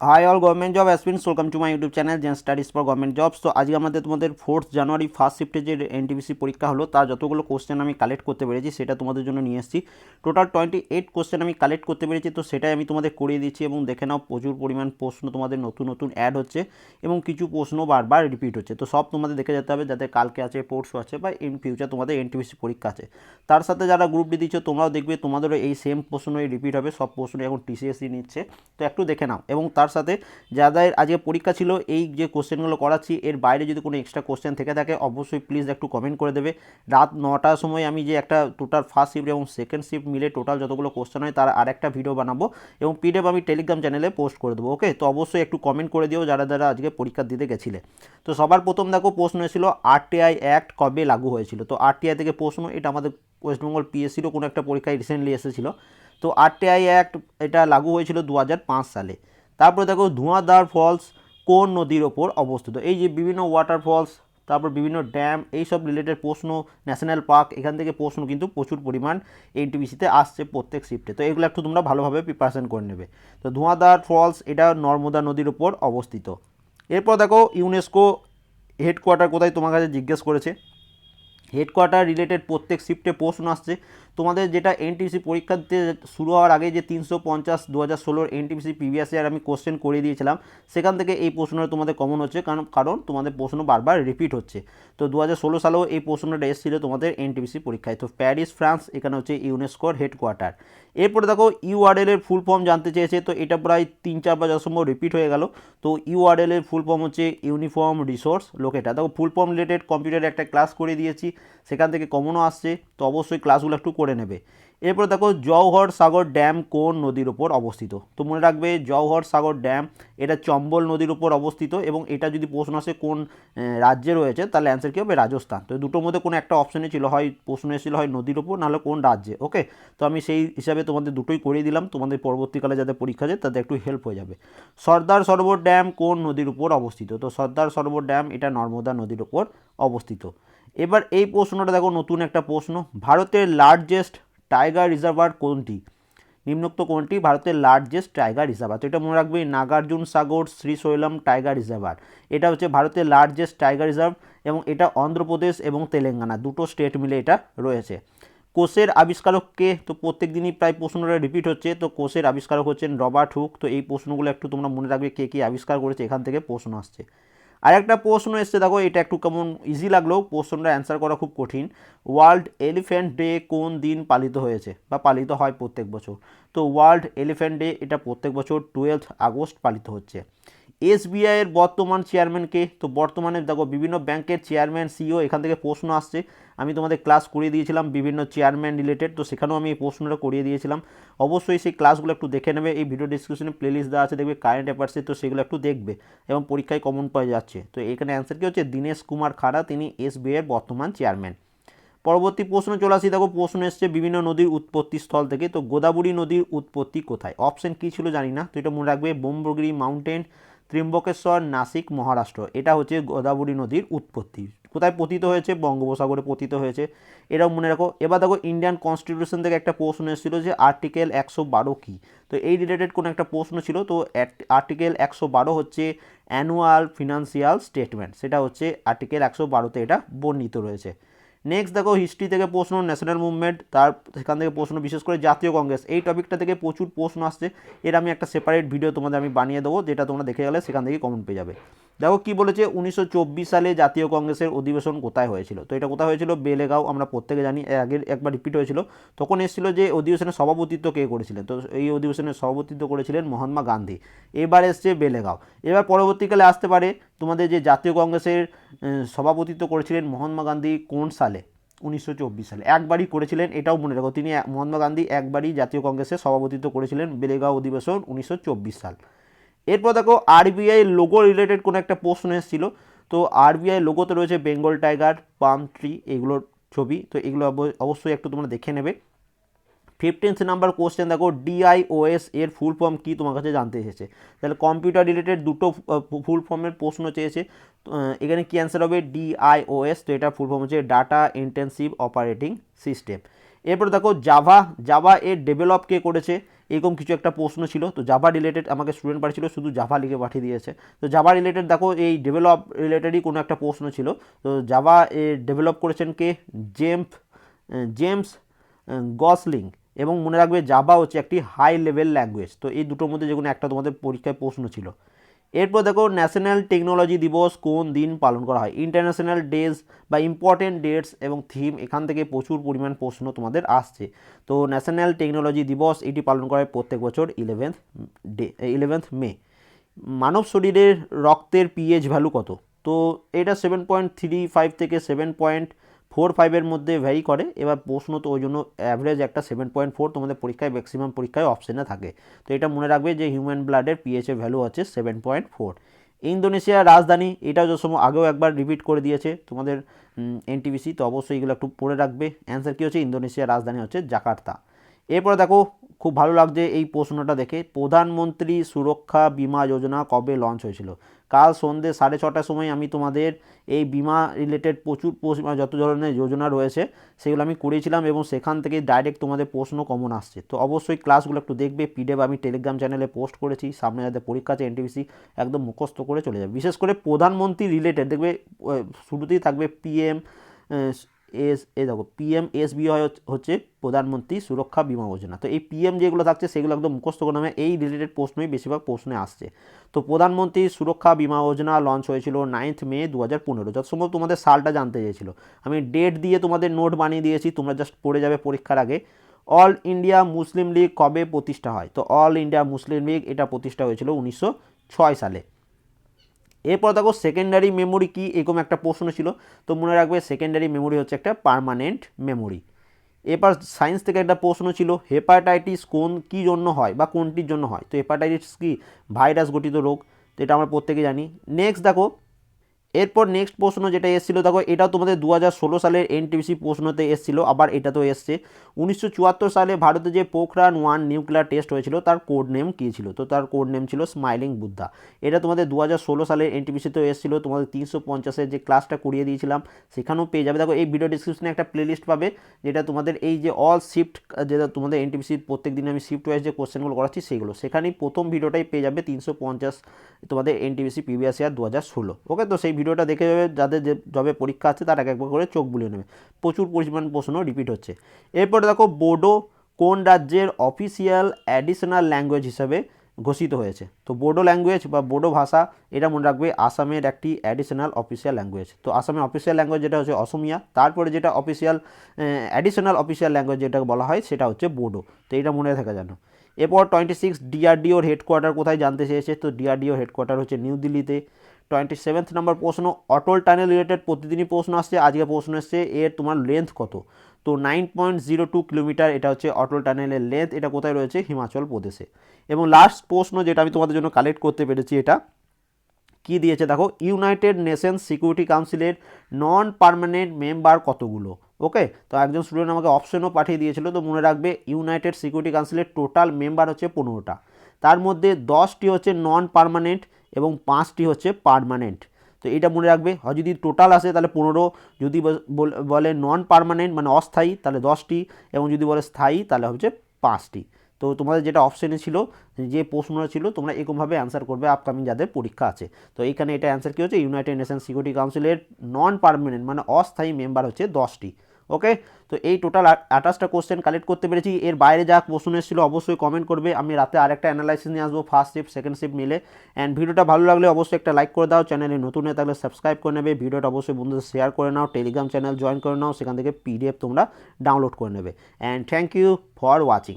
Hi all government job aspirants welcome to my YouTube channel gen studies for government jobs তো আজকে আমাদের তোমাদের fourth January first শিফটে যে এনটিপিসি পরীক্ষা হলো তার যতগুলো কোশ্চেন আমি কালেক্ট করতে পেরেছি, সেটা তোমাদের জন্য নিয়ে এসেছি। টোটাল টোয়েন্টি এইট কোশ্চেন আমি কালেক্ট করতে পেরেছি, তো সেটাই আমি তোমাদের করিয়ে দিচ্ছি এবং দেখে নাও, প্রচুর পরিমাণ প্রশ্ন তোমাদের নতুন নতুন অ্যাড হচ্ছে এবং কিছু প্রশ্ন বারবার রিপিট হচ্ছে। তো সব তোমাদের দেখে যেতে হবে, যাতে কালকে আছে, পরশু আছে বা ইন ফিউচার তোমাদের এনটিপিসি পরীক্ষা আছে। তার সাথে যারা গ্রুপ ডি দিচ্ছ, তোমরাও দেখবে তোমাদেরও এই সেম প্রশ্নই রিপিট হবে, সব প্রশ্ন এখন টিসিএসসি নিচ্ছে। তো একটু দেখে নাও এবং তার সাথে। যাদের আজকে পরীক্ষা ছিল, এই যে কোশ্চেনগুলো করাচ্ছি, এর বাইরে যদি কোনো এক্সট্রা কোশ্চেন থেকে থাকে, অবশ্যই প্লিজ একটু কমেন্ট করে দেবে। রাত নটার সময় আমি যে একটা টোটাল ফার্স্ট শিফট এবং সেকেন্ড শিফট মিলে টোটাল যতগুলো কোশ্চেন হয়, তার আর একটা ভিডিও বানাবো এবং পিডিএফ আমি টেলিগ্রাম চ্যানেলে পোস্ট করে দেবো ওকে তো অবশ্যই একটু কমেন্ট করে দিও যারা যারা আজকে পরীক্ষা দিতে গেছিলে। তো সবার প্রথম দেখো প্রশ্ন এসেছিল আরটিআই অ্যাক্ট কবে লাগু হয়েছিল? তো আরটিআই থেকে প্রশ্ন, এটা আমাদের ওয়েস্টবেঙ্গল পিএসসিরও কোনো একটা পরীক্ষায় রিসেন্টলি এসেছিল। তো আরটিআই অ্যাক্ট এটা লাগু হয়েছিল দু হাজার পাঁচ সালে। তারপরে দেখো ধোঁয়াদার ফলস কোন নদীর ওপর অবস্থিত? এই যে বিভিন্ন ওয়াটার ফলস তারপর বিভিন্ন ড্যাম এইসব রিলেটেড প্রশ্ন ন্যাশনাল পার্ক এখান থেকে প্রশ্ন কিন্তু প্রচুর পরিমাণ এনটিপিসিতে আসছে প্রত্যেক শিফটে তো এগুলো একটু তোমরা ভালোভাবে প্রিপারেশন করে নেবে। তো ধোঁয়াদার ফলস এটা নর্মদা নদীর ওপর অবস্থিত। এরপর দেখো ইউনেস্কো হেডকোয়ার্টার কোথায় তোমার কাছে জিজ্ঞেস করেছে। হেডকোয়ার্টার রিলেটেড প্রত্যেক শিফটে প্রশ্ন আসছে। তোমাদের যেটা এনটিসি পরীক্ষা দিতে শুরু হওয়ার আগে যে তিনশো পঞ্চাশ দু হাজার ষোলোর এনটিসি প্রিভিয়াস ইয়ার আমি কোশ্চেন করে দিয়েছিলাম, সেখান থেকে এই প্রশ্নটা তোমাদের কমন হচ্ছে, কারণ কারণ তোমাদের প্রশ্ন বারবার রিপিট হচ্ছে। তো দু হাজার ষোলো সালেও এই প্রশ্নটা এসেছিল তোমাদের এনটিপিসি পরীক্ষায়। তো প্যারিস ফ্রান্স এখানে হচ্ছে ইউনেস্কোর হেডকোয়ার্টার এরপরে দেখো ইউআরএল এর ফুল ফর্ম জানতে চেয়েছে, তো এটা প্রায় তিন চার বা সম্ভব রিপিট হয়ে গেল। তো ইউআরএল এর ফুল ফর্ম হচ্ছে ইউনিফর্ম রিসোর্স লোকেটার দেখো ফুল ফর্ম রিলেটেড কম্পিউটারে একটা ক্লাস করে দিয়েছি, সেখান থেকে কমনও আসছে। তো অবশ্যই ক্লাসগুলো একটু করে নেবে। এরপর দেখো জওহর সাগর ড্যাম কোন নদীর ওপর অবস্থিত? তো মনে রাখবে জওহর সাগর ড্যাম, এটা চম্বল নদীর উপর অবস্থিত এবং এটা যদি প্রশ্ন আসে কোন রাজ্যে রয়েছে, তাহলে অ্যান্সার কী হবে রাজস্থান। তো দুটোর মধ্যে কোনো একটা অপশনে ছিল, হয় প্রশ্ন এসেছিল, হয় নদীর ওপর নাহলে কোন রাজ্যে ওকে তো আমি সেই হিসাবে তোমাদের দুটোই করিয়ে দিলাম, তোমাদের পরবর্তীকালে যাতে পরীক্ষা যায় তাদের একটু হেল্প হয়ে যাবে। সর্দার সরোবর ড্যাম কোন নদীর উপর অবস্থিত? তো সর্দার সরোবর ড্যাম, এটা নর্মদা নদীর উপর অবস্থিত। এবার এই প্রশ্নটা দেখো, নতুন একটা প্রশ্ন। ভারতের লার্জেস্ট টাইগার রিজার্ভার কোনটি? নিম্নোক্ত কোনটি? ভারতের লার্জেস্ট টাইগার রিজার্ভার তো এটা মনে রাখবে, নাগার্জুন সাগর, শ্রীশৈলম টাইগার রিজার্ভার এটা হচ্ছে ভারতের লার্জেস্ট টাইগার রিজার্ভ এবং এটা অন্ধ্রপ্রদেশ এবং তেলেঙ্গানা। দুটো স্টেট মিলে এটা রয়েছে। কোষের আবিষ্কারককে তো প্রত্যেক দিনই প্রায় প্রশ্নটা রিপিট হচ্ছে। তো কোষের আবিষ্কারক হচ্ছেন রবার্ট হুক। তো এই প্রশ্নগুলো একটু তোমরা মনে রাখবে, কে কী আবিষ্কার করেছে, এখান থেকে প্রশ্ন আসছে। আর একটা প্রশ্ন এসছে, দেখো, এটা একটু কেমন ইজি লাগলেও প্রশ্নটা অ্যান্সার করা খুব কঠিন। ওয়ার্ল্ড এলিফ্যান্ট ডে কোন দিন পালিত হয়েছে? বা পালিত হয় প্রত্যেক বছর। তো ওয়ার্ল্ড এলিফ্যান্ট ডে এটা প্রত্যেক বছর টুয়েলথ আগস্ট পালিত হচ্ছে। এসবিআই এর বর্তমান চেয়ারম্যানকে তো বর্তমানে দেখো বিভিন্ন ব্যাংকের চেয়ারম্যান সিও এখান থেকে প্রশ্ন আসছে। আমি তোমাদের ক্লাস করিয়ে দিয়েছিলাম বিভিন্ন চেয়ারম্যান রিলেটেড তো সেখানেও আমি এই প্রশ্নটা করিয়ে দিয়েছিলাম। অবশ্যই সেই ক্লাসগুলো একটু দেখে নেবে। এই ভিডিও ডিসক্রিপশনে প্লেলিস্ট দেওয়া আছে, দেখবে কারেন্ট অ্যাফেয়ার্সে তো সেগুলো একটু দেখবে এবং পরীক্ষায় কমন পাওয়া যাচ্ছে। তো এখানে অ্যান্সার কী হচ্ছে? দীনেশ কুমার খাড়া, তিনি এসবিআই এর বর্তমান চেয়ারম্যান পরবর্তী প্রশ্ন চলে আসি। দেখো প্রশ্ন এসছে বিভিন্ন নদীর উৎপত্তি স্থল থেকে। তো গোদাবরী নদীর উৎপত্তি কোথায়? অপশন কী ছিল জানি না। তো এটা মনে রাখবে, বোমবগিরি মাউন্টেন ত্রিম্বকেশ্বর, নাসিক, মহারাষ্ট্র। এটা হচ্ছে গোদাবরী নদীর উৎপত্তি। কোথায় পতিত হয়েছে? বঙ্গোপসাগরে পতিত হয়েছে। এটাও মনে রাখো। এবার দেখো ইন্ডিয়ান কনস্টিটিউশন থেকে একটা প্রশ্ন এসেছিল যে আর্টিকেল একশো বারো কী? তো এই রিলেটেড কোনো একটা প্রশ্ন ছিল, তো আর্টিকেল একশো বারো হচ্ছে অ্যানুয়াল ফিনান্সিয়াল স্টেটমেন্ট সেটা হচ্ছে আর্টিকেল একশো বারোতে এটা বর্ণিত রয়েছে। নেক্সট দেখো হিস্ট্রি থেকে প্রশ্ন ন্যাশনাল মুভমেন্ট তার সেখান থেকে প্রশ্ন, বিশেষ করে জাতীয় কংগ্রেস এই টপিকটা থেকে প্রচুর প্রশ্ন আসছে। এর আমি একটা সেপারেট ভিডিও তোমাদের আমি বানিয়ে দেবো, যেটা তোমরা দেখে গেলে সেখান থেকে কমেন্ট পেয়ে যাবে। দেখো কি বলেছে, উনিশশো চব্বিশ সালে জাতীয় কংগ্রেসের অধিবেশন কোথায় হয়েছিল? তো এটা কোথায় হয়েছিল? বেলেগাঁও, আমরা প্রত্যেকে জানি আগের একবার রিপিট হয়েছিল। তখন এসেছিল যে অধিবেশনের সভাপতিত্ব কে করেছিলেন? তো এই অধিবেশনের সভাপতিত্ব করেছিলেন মহাত্মা গান্ধী। এবার এসছে বেলেগাঁও। এবার পরবর্তীকালে আসতে পারে তোমাদের যে জাতীয় কংগ্রেসের সভাপতিত্ব করেছিলেন মহাত্মা গান্ধী কোন সালে? উনিশশো চব্বিশ সালে। একবারই করেছিলেন, এটাও মনে রাখো, তিনি মহাত্মা গান্ধী একবারই জাতীয় কংগ্রেসের সভাপতিত্ব করেছিলেন বেলেগাঁও অধিবেশন উনিশশো চব্বিশ সাল। এরপর দেখো আরবিআই লোগো রিলেটেড কোনো একটা প্রশ্ন এসেছিল। তো আরবিআই লোগোতে রয়েছে বেঙ্গল টাইগার পাম ট্রি এগুলোর ছবি। তো এগুলো অব- অবশ্যই একটু তোমরা দেখে নেবে। ফিফটিন্থ নাম্বার কোশ্চেন দেখো ডিআইওএস এর ফুল ফর্ম কি তোমার কাছে জানতে এসেছে? তাহলে কম্পিউটার রিলেটেড দুটো ফুল ফর্মের প্রশ্ন চেয়েছে। এখানে কি অ্যান্সার হবে? ডিআইওএস তো এটা ফুল ফর্ম হচ্ছে ডাটা ইন্টেন্সিভ অপারেটিং সিস্টেম এরপর দেখো জাভা জাভা এর ডেভেলপ কে করেছে? এরকম কিছু একটা প্রশ্ন ছিল। তো জাভা রিলেটেড আমাকে স্টুডেন্ট পাঠিয়েছিল শুধু জাভা লিখে পাঠিয়ে দিয়েছে। তো জাভা রিলেটেড দেখো, এই ডেভেলপ রিলেটেডই কোনো একটা প্রশ্ন ছিল। তো জাভা এ ডেভেলপ করেছেন কে? জেমস জেমস গসলিং এবং মনে রাখবে জাভা হচ্ছে একটি হাই লেভেল ল্যাঙ্গুয়েজ তো এই দুটোর মধ্যে যে কোনো একটা তোমাদের পরীক্ষায় প্রশ্ন ছিল। এরপর দেখো ন্যাশনাল টেকনোলজি দিবস কোন দিন পালন করা হয়? ইন্টারন্যাশনাল ডেজ বা ইম্পর্টেন্ট ডেটস এবং থিম এখান থেকে প্রচুর পরিমাণ প্রশ্ন তোমাদের আসছে। তো ন্যাশনাল টেকনোলজি দিবস এটি পালন করা হয় প্রত্যেক বছর ইলেভেন্থ ডে ইলেভেন্থ মে মানব শরীরের রক্তের পিএইচ ভ্যালু কত? তো এটা সেভেন পয়েন্ট থ্রি ফাইভ থেকে সেভেন পয়েন্ট ফোর ফাইভের মধ্যে ভ্যারি করে। এবার প্রশ্ন তো ওই জন্য অ্যাভারেজ একটা সেভেন পয়েন্ট ফোর তোমাদের পরীক্ষায় ম্যাক্সিমাম পরীক্ষায় অপশানে থাকে। তো এটা মনে রাখবে যে হিউম্যান ব্লাডের পিএইচ ভ্যালু আছে সেভেন পয়েন্ট ফোর ইন্দোনেশিয়ার রাজধানী এটাও যে সময় আগেও একবার রিপিট করে দিয়েছে তোমাদের এনটিভিসি তো অবশ্যই এগুলো একটু পড়ে রাখবে। অ্যান্সার কী হচ্ছে? ইন্দোনেশিয়ার রাজধানী হচ্ছে জাকার্তা। এরপরে দেখো খুব ভালো লাগছে এই প্রশ্নটা দেখে। প্রধানমন্ত্রী সুরক্ষা বিমা যোজনা কবে লঞ্চ হয়েছিল? কাল সন্ধ্যে সাড়ে ছটার সময় আমি তোমাদের এই বিমা রিলেটেড প্রচুর মানে যত ধরনের যোজনা রয়েছে, সেগুলো আমি করেছিলাম এবং সেখান থেকে ডাইরেক্ট তোমাদের প্রশ্ন কমন আসছে। তো অবশ্যই ক্লাসগুলো একটু দেখবে পিডিএফ আমি টেলিগ্রাম চ্যানেলে পোস্ট করেছি, সামনে যাতে পরীক্ষা আছে এনটিভিসি একদম মুখস্থ করে চলে যাবে। বিশেষ করে প্রধানমন্ত্রী রিলেটেড দেখবে শুরুতেই থাকবে পিএম এস এ দেখো পিএম এস বি হচ্ছে প্রধানমন্ত্রী সুরক্ষা বিমা যোজনা। তো এই পিএম যেগুলো থাকছে, সেগুলো একদম মুখস্থ করে নেবে। এই রিলেটেড প্রশ্নই বেশিরভাগ প্রশ্নে আসছে। তো প্রধানমন্ত্রী সুরক্ষা বিমা যোজনা লঞ্চ হয়েছিল নাইন্থ মে দু হাজার পনেরো। যত সম্ভব তোমাদের সালটা জানতে চেয়েছিল। আমি ডেট দিয়ে তোমাদের নোট বানিয়ে দিয়েছি, তোমরা জাস্ট পড়ে যাবে পরীক্ষার আগে। অল ইন্ডিয়া মুসলিম লীগ কবে প্রতিষ্ঠা হয়? তো অল ইন্ডিয়া মুসলিম লীগ এটা প্রতিষ্ঠা হয়েছিল উনিশশো ছয় সালে। এরপর দেখো সেকেন্ডারি মেমোরি কি এরকম একটা প্রশ্ন ছিল। তো মনে রাখবে সেকেন্ডারি মেমোরি হচ্ছে একটা পারমানেন্ট মেমোরি এরপর সায়েন্স থেকে একটা প্রশ্ন ছিল হেপাটাইটিস কোন কী জন্য হয় বা কোনটির জন্য হয়? তো হেপাটাইটিস কি? ভাইরাস গঠিত রোগ। তো এটা আমরা প্রত্যেকে জানি। নেক্সট দেখো এরপর নেক্সট প্রশ্ন যেটা এসেছিল, দেখো এটা তোমাদের দু হাজার ষোলো সালের এনটিপিসি প্রশ্নতে এসেছিল, আবার এটা তো এসছে। উনিশশো চুয়াত্তর সালে ভারতে যে পোখরান ওয়ান নিউক্লিয়ার টেস্ট হয়েছিল, তার কোড নেম কী ছিল? তো তার কোড নেম ছিল স্মাইলিং বুদ্ধা এটা তোমাদের দু হাজার ষোলো সালের এনটিপিসিতেও এসেছিল, তোমাদের তিনশো পঞ্চাশের যে ক্লাসটা করিয়ে দিয়েছিলাম, সেখানেও পেয়ে যাবে। দেখো, এই ভিডিও ডিসক্রিপশনে একটা প্লেলিস্ট পাবে, যেটা তোমাদের এই যে অল শিফট যেটা তোমাদের এনটিপিসি প্রত্যেক দিন আমি শিফট ওয়াইজ যে কোশ্চেনগুলো করাচ্ছি, সেগুলো। সেখানেই প্রথম ভিডিওটাই পেয়ে যাবে তিনশো পঞ্চাশ তোমাদের এনটিপিসি পিবিএস ইয়ার দু হাজার ষোলো। ওকে তো সেই ভিডিওটা দেখে যাবে, যাদের যে জবে পরীক্ষা আছে তার এক একবার করে চোখ বুলিয়ে নেবে। প্রচুর পরিমাণ প্রশ্ন রিপিট হচ্ছে। এরপরে দেখো বোডো কোন রাজ্যের অফিসিয়াল অ্যাডিশনাল ল্যাঙ্গুয়েজ হিসাবে ঘোষিত হয়েছে? তো বোডো ল্যাঙ্গুয়েজ বা বোডো ভাষা, এটা মনে রাখবে আসামের একটি অ্যাডিশনাল অফিসিয়াল ল্যাঙ্গুয়েজ তো আসামের অফিসিয়াল ল্যাঙ্গুয়েজ যেটা হচ্ছে অসমিয়া, তারপরে যেটা অফিসিয়াল অ্যাডিশনাল অফিসিয়াল ল্যাঙ্গুয়েজ যেটাকে বলা হয় সেটা হচ্ছে বোডো তো এটা মনে থাকা জানো এরপর টোয়েন্টি সিক্স ডিআরডিওর হেডকোয়ার্টার কোথায় জানতে চেয়েছে? তো ডিআরডিওর হেডকোয়ার্টার হচ্ছে নিউ দিল্লিতে। টোয়েন্টি সেভেন্থ নাম্বার প্রশ্ন, অটল টানেল রিলেটেড প্রতিদিনই প্রশ্ন আসছে, আজকে প্রশ্ন এসছে, এর তোমার লেন্থ কত? তো nine point zero two kilometre এটা হচ্ছে অটল টানেলের লেন্থ এটা কোথায় রয়েছে? হিমাচল প্রদেশে। এবং লাস্ট প্রশ্ন যেটা আমি তোমাদের জন্য কালেক্ট করতে পেরেছি, এটা কি দিয়েছে? দেখো ইউনাইটেড নেশনস সিকিউরিটি কাউন্সিলের নন পারমানেন্ট মেম্বার কতগুলো? ওকে তো একজন স্টুডেন্ট আমাকে অপশনও পাঠিয়ে দিয়েছিল, তো মনে রাখবে ইউনাইটেড সিকিউরিটি কাউন্সিলের টোটাল মেম্বার হচ্ছে পনেরোটা। তার মধ্যে দশটি হচ্ছে নন পার্মানেন্ট এবং পাঁচটি হচ্ছে পারমানেন্ট তো এটা মনে রাখবে হয় যদি টোটাল আসে তাহলে পনেরো, যদি বল- নন পারমানেন্ট মানে অস্থায়ী তাহলে দশটি, এবং যদি বলে স্থায়ী তাহলে হচ্ছে পাঁচটি। তো তোমাদের যেটা অপশানে ছিল, যে প্রশ্নটা ছিল, তোমরা এরকমভাবে অ্যান্সার করবে আপকামিং যাদের পরীক্ষা আছে। তো এখানে এটা অ্যান্সার কী হচ্ছে? ইউনাইটেড নেশন সিকিউরিটি কাউন্সিলের নন পারমানেন্ট মানে অস্থায়ী মেম্বার হচ্ছে দশটি। ওকে তো এই টোটাল আঠাশটা কোশ্চেন কালেক্ট করতে পেরেছি। এর বাইরে যা প্রশ্ন এসেছিল অবশ্যই কমেন্ট করবে। আমি রাতে আরেকটা অ্যানালাইসিস নিয়ে আসব ফার্স্ট শিফট সেকেন্ড শিফট মিলে। অ্যান্ড ভিডিওটা ভালো লাগলে অবশ্যই একটা লাইক করে দাও। চ্যানেলে নতুন হয়ে থাকলে সাবস্ক্রাইব করে নেবে। ভিডিওটা অবশ্যই বন্ধুদের শেয়ার করে নাও। টেলিগ্রাম চ্যানেল জয়েন করে নাও। সেখান থেকে পিডিএফ তোমরা ডাউনলোড করে নেবে। And thank you for watching